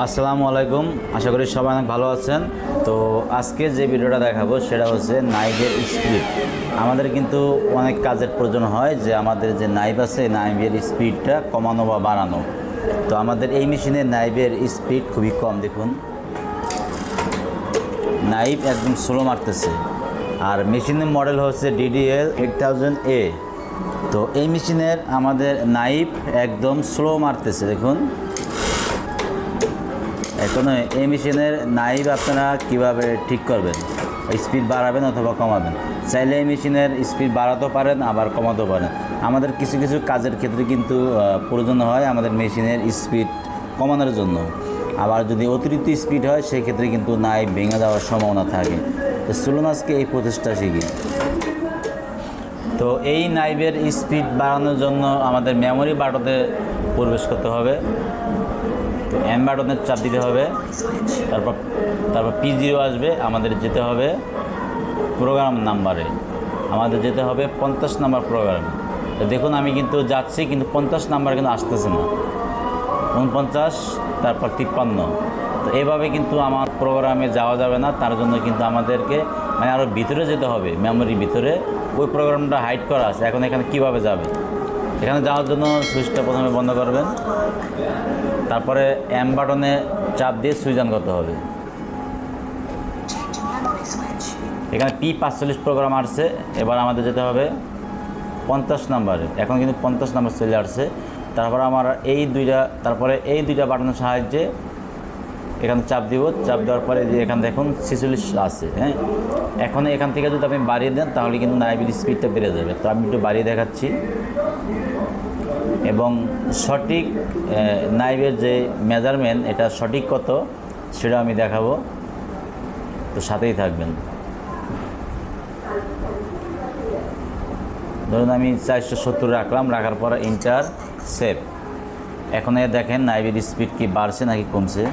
আসসালামু আলাইকুম। আশা করি সবাই অনেক ভালো আছেন। তো আজকে যে ভিডিওটা দেখাবো, সেটা হচ্ছে নাইভের স্পিড। আমাদের কিন্তু অনেক কাজের প্রয়োজন হয় যে আমাদের যে নাইভ আছে, নাইভের স্পিডটা কমানো বা বাড়ানো। তো আমাদের এই মেশিনের নাইভের স্পিড খুবই কম, দেখুন। নাইভ একদম স্লো মারতেছে। আর মেশিনের মডেল হচ্ছে ডিডিএল এইট থাউজেন্ড এ। তো এই মেশিনের আমাদের নাইভ একদম স্লো মারতেছে, দেখুন। এখন এই মেশিনের নাইভ আপনারা কীভাবে ঠিক করবেন? স্পিড বাড়াবেন অথবা কমাবেন? চাইলে এই মেশিনের স্পিড বাড়াতেও পারেন, আবার কমাতেও পারেন। আমাদের কিছু কিছু কাজের ক্ষেত্রে কিন্তু প্রয়োজন হয় আমাদের মেশিনের স্পিড কমানোর জন্য। আবার যদি অতিরিক্ত স্পিড হয়, সেক্ষেত্রে কিন্তু নাইভ ভেঙে যাওয়ার সম্ভাবনা থাকে। তো চলুন আজকে এই প্রচেষ্টা শিখি। তো এই নাইভের স্পিড বাড়ানোর জন্য আমাদের মেমোরি বাটনে প্রবেশ করতে হবে। তো এম বাটনের চাপ দিতে হবে। তারপর তারপর পি জিরো আসবে, আমাদের যেতে হবে প্রোগ্রাম নাম্বারে আমাদের যেতে হবে পঞ্চাশ নাম্বার প্রোগ্রাম তো দেখুন, আমি কিন্তু যাচ্ছি, কিন্তু পঞ্চাশ নাম্বার কিন্তু আসতেছে না। উনপঞ্চাশ, তারপর তিপ্পান্ন। তো এভাবে কিন্তু আমার প্রোগ্রামে যাওয়া যাবে না। তার জন্য কিন্তু আমাদেরকে মানে আরও ভিতরে যেতে হবে মেমোরির ভিতরে। ওই প্রোগ্রামটা হাইড করা আছে। এখন এখানে কীভাবে যাবে? এখানে যাওয়ার জন্য সুইচটা প্রথমে বন্ধ করবেন। তারপরে এম বাটনে চাপ দিয়ে সুইচ অন করতে হবে। এখানে পি পাঁচচল্লিশ প্রোগ্রাম আসছে। এবার আমাদের যেতে হবে পঞ্চাশ নাম্বারে এখন কিন্তু পঞ্চাশ নাম্বার চলে আসছে। তারপর আমার এই দুইটা, তারপরে এই দুইটা বাটনের সাহায্যে এখানে চাপ দিব। চাপ দেওয়ার পরে যে এখানে দেখুন ছেচল্লিশ আছে হ্যাঁ? এখন এখান থেকে যদি আপনি বাড়িয়ে দেন, তাহলে কিন্তু নাইবির স্পিডটা বেড়ে যাবে। তো আমি একটু বাড়িয়ে দেখাচ্ছি। এবং সঠিক নাইভের যে মেজারমেন্ট এটা সঠিক কত, সেটা আমি দেখাবো। তো সাথেই থাকবেন। ধরুন আমি চারশো সত্তর রাখলাম, রাখার পর ইন্টার সেভ এখন এ দেখেন নাইভের স্পিড কি বাড়ছে নাকি কমছে।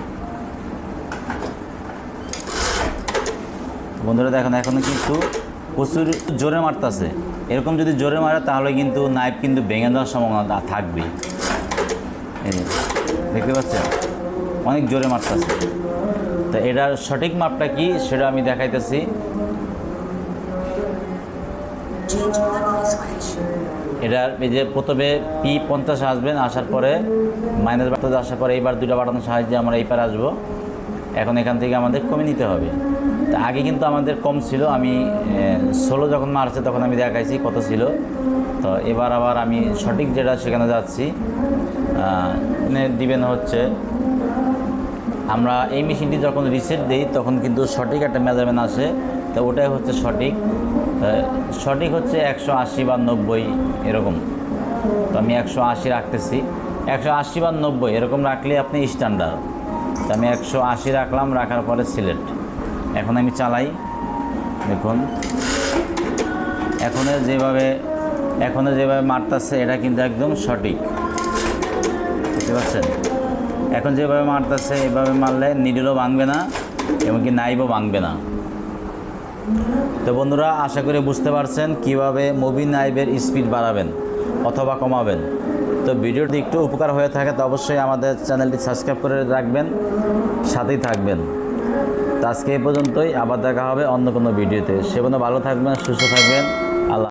বন্ধুরা দেখেন এখনও কিন্তু প্রচুর জোরে মারতেছে। এরকম যদি জোরে মারে, তাহলে কিন্তু নাইফ কিন্তু ভেঙে দেওয়ার সম্ভাবনা থাকবে দেখতে পাচ্ছেন? অনেক জোরে মারতেছে। তো এটার সঠিক মাপটা কি সেটা আমি দেখাইতেছি। এটার এই যে প্রথমে পি পঞ্চাশ আসবেন আসার পরে মাইনাস বাটাতে আসার পরে এইবার দুটো বাড়ানোর সাহায্যে আমরা এইবার আসব। এখন এখান থেকে আমাদের কমে নিতে হবে। আগে কিন্তু আমাদের কম ছিল। আমি ষোলো যখন মারছে তখন আমি দেখাইছি কত ছিল। তো এবার আবার আমি সঠিক যেটা সেখানে যাচ্ছি। দিবেন হচ্ছে, আমরা এই মেশিনটি যখন রিসেট দিই তখন কিন্তু সঠিক একটা মেজারমেন্ট আসে। তো ওটাই হচ্ছে সঠিক। সঠিক হচ্ছে একশো আশি বা নব্বই এরকম। তো আমি একশো আশি রাখতেছি। একশো আশি বা নব্বই এরকম রাখলে আপনি স্ট্যান্ডার্ড তো আমি একশো আশি রাখলাম, রাখার পরে সিলেক্ট এখন আমি চালাই। দেখুন। এখনে যেভাবে এখনে যেভাবে মারতেছে, এটা কিন্তু একদম সঠিক। বুঝতে পারছেন? এখন যেভাবে মারতেছে, এভাবে মারলে নিডলও ভাঙবে না, এমনকি নাইবও ভাঙবে না। তো বন্ধুরা, আশা করি বুঝতে পারছেন কীভাবে মুভি নাইভের স্পিড বাড়াবেন অথবা কমাবেন। তো ভিডিওটি একটু উপকার হয়ে থাকে, তো অবশ্যই আমাদের চ্যানেলটি সাবস্ক্রাইব করে রাখবেন, সাথেই থাকবেন। আজকে এই পর্যন্তই। আবার দেখা হবে অন্য কোনো ভিডিওতে। সে ভালো থাকবেন সুস্থ থাকবেন।